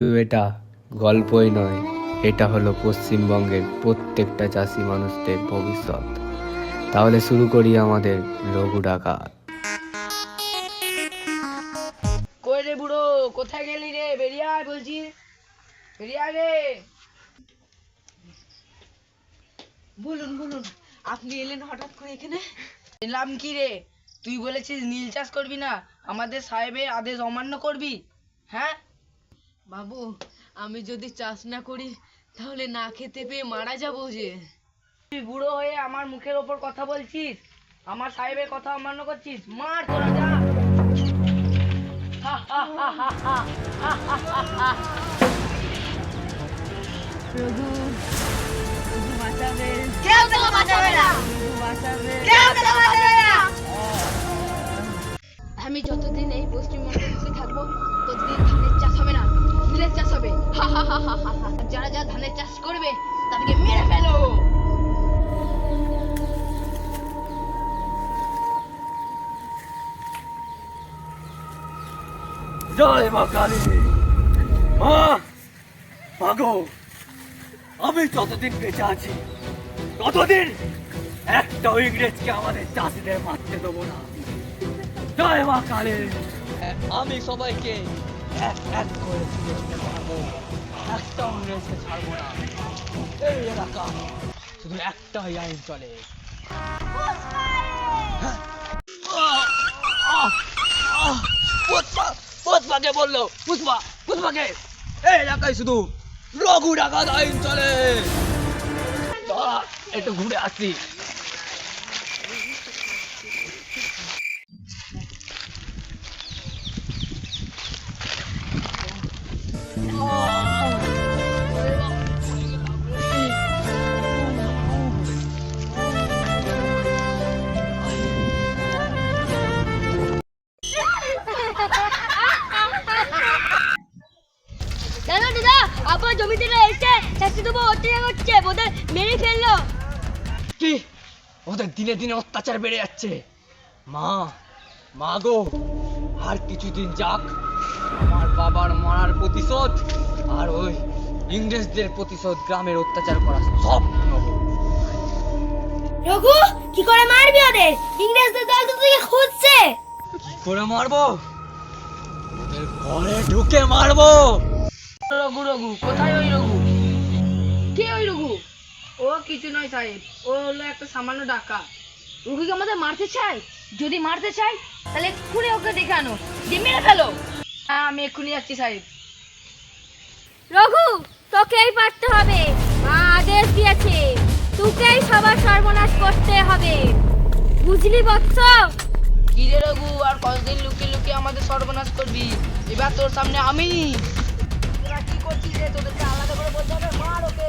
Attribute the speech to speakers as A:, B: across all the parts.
A: এটা গল্পই নয়, এটা হলো পশ্চিমবঙ্গের প্রত্যেকটা চাষি মানুষদের ভবিষ্যৎ। তাহলে শুরু করি আমাদের লঘু ডাকাত
B: রে বুড়ো, কোথায় গেলি রে? বেরিয়ে আয় বলছি। বেরিয়ে আয় রে।
C: বলুন বলুন, আপনি এলেন হঠাৎ করে এখানে?
B: এলাম কি রে? তুই বলেছিস নীল চাষ করবি না, আমাদের সাহেবের আদেশ অমান্য করবি হ্যাঁ?
C: বাবু আমি যদি চাষ না করি তাহলে না খেতে পেয়ে মারা যাব যে।
B: তুই বুড়ো হয়ে আমার মুখের ওপর কথা বলছিস? আমার সাহেবের কথা অমান্য করছিস? মার তোরা যা!
D: আমি যতদিন এই পশ্চিমবঙ্গে থাকব যারা যারা ধানের চাষ করবে তাদেরকে মেরে ফেলো।
E: জয় মা কালী। মা মাগো আমি যতদিন বেঁচে আছি ততদিন একটা ইংরেজকে আমাদের চাষিদের মারতে দেবো না। জয় মা কালী। আমি সবাইকে এক এক করে ফিরে মারবো একটা ইংরেজকে ছাড়বো না। এই এলাকা। শুধু একটাই আইন চলে। পুষ্পা, পুষ্পাকে বলল, পুষ্পা, পুষ্পাকে। এই এলাকায় শুধু রঘু ডাকাত আইন চলে। একটু ঘুরে আসি।
F: দাদা দাদা, আপনার জমিতে এসে চাষি দেবো অত্যাচার মেরে ফেলল।
E: কি? ওদের দিনে দিনে অত্যাচার বেড়ে যাচ্ছে। মা মা গো। আর কিছুদিন যাক আমার বাবার মরার প্রতিশোধ আর ওই ইংরেজদের প্রতিশোধ গ্রামের অত্যাচার করা সব
F: রঘু কি করে মারবি ওদের? ইংরেজদের দল তো তোকে খুঁজছে।
E: কি করে মারবো? ওদের ঘরে ঢুকে মারবো।
B: রঘু রঘু কোথায় ওই রঘু? কে ওই রঘু? ও কিছু নয় সাহেব ও হলো একটা সামান্য ডাকা
D: রুগীকে আমাদের মারতে চাই যদি মারতে চাই তাহলে এক্ষুনি ওকে ডেকে আনো। দিয়ে মেরে ফেলো।
B: হ্যাঁ আমি এক্ষুনি যাচ্ছি সাহেব।
F: রঘু তোকেই পারতে হবে। মা আদেশ দিয়েছে। তোকেই সবার সর্বনাশ করতে হবে। বুঝলি বৎস?
B: কি রে রঘু আর কতদিন লুকিয়ে লুকিয়ে আমাদের সর্বনাশ করবি? এবার তোর সামনে আমি। তোরা কি করছিস রে? তোদেরকে আলাদা করে বলতে হবে? মার ওকে।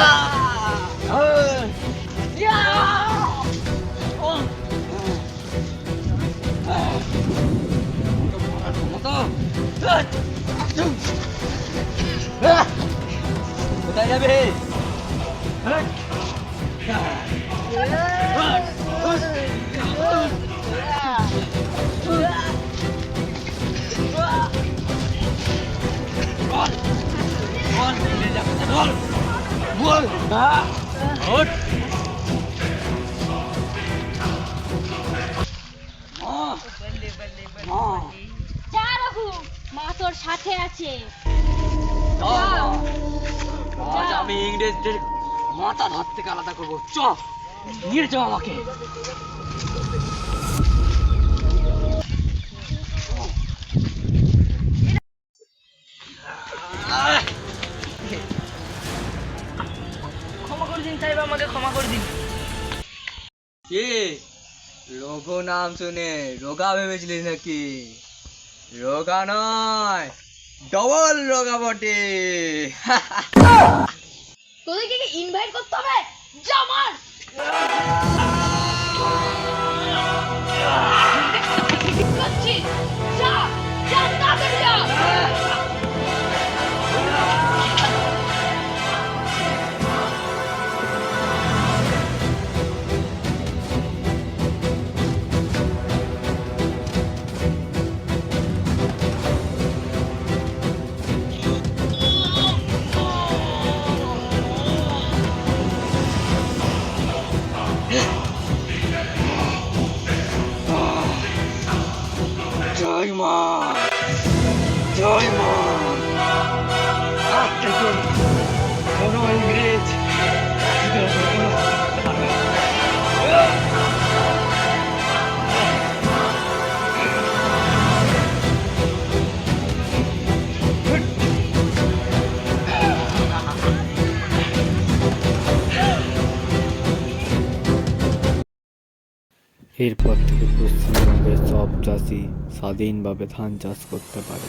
E: 야! 야! 야! 야!
F: যা রঘু মা সাথে আছে
E: আমি ইংরেজদের মাথা হাত থেকে আলাদা করব চ নিয়ে যাও আমাকে
B: ক্ষমা দিন সাহেব আমাকে ক্ষমা করে দিন।
E: কে? রোগো নাম শুনে রোগা ভেবেছিলিস নাকি? রোগা নয় ডবল রোগা বটে।
D: তোদেরকে কি ইনভাইট করতে হবে? যা
A: এরপর থেকে পশ্চিমবঙ্গের সব চাষি স্বাধীনভাবে ধান চাষ করতে পারে।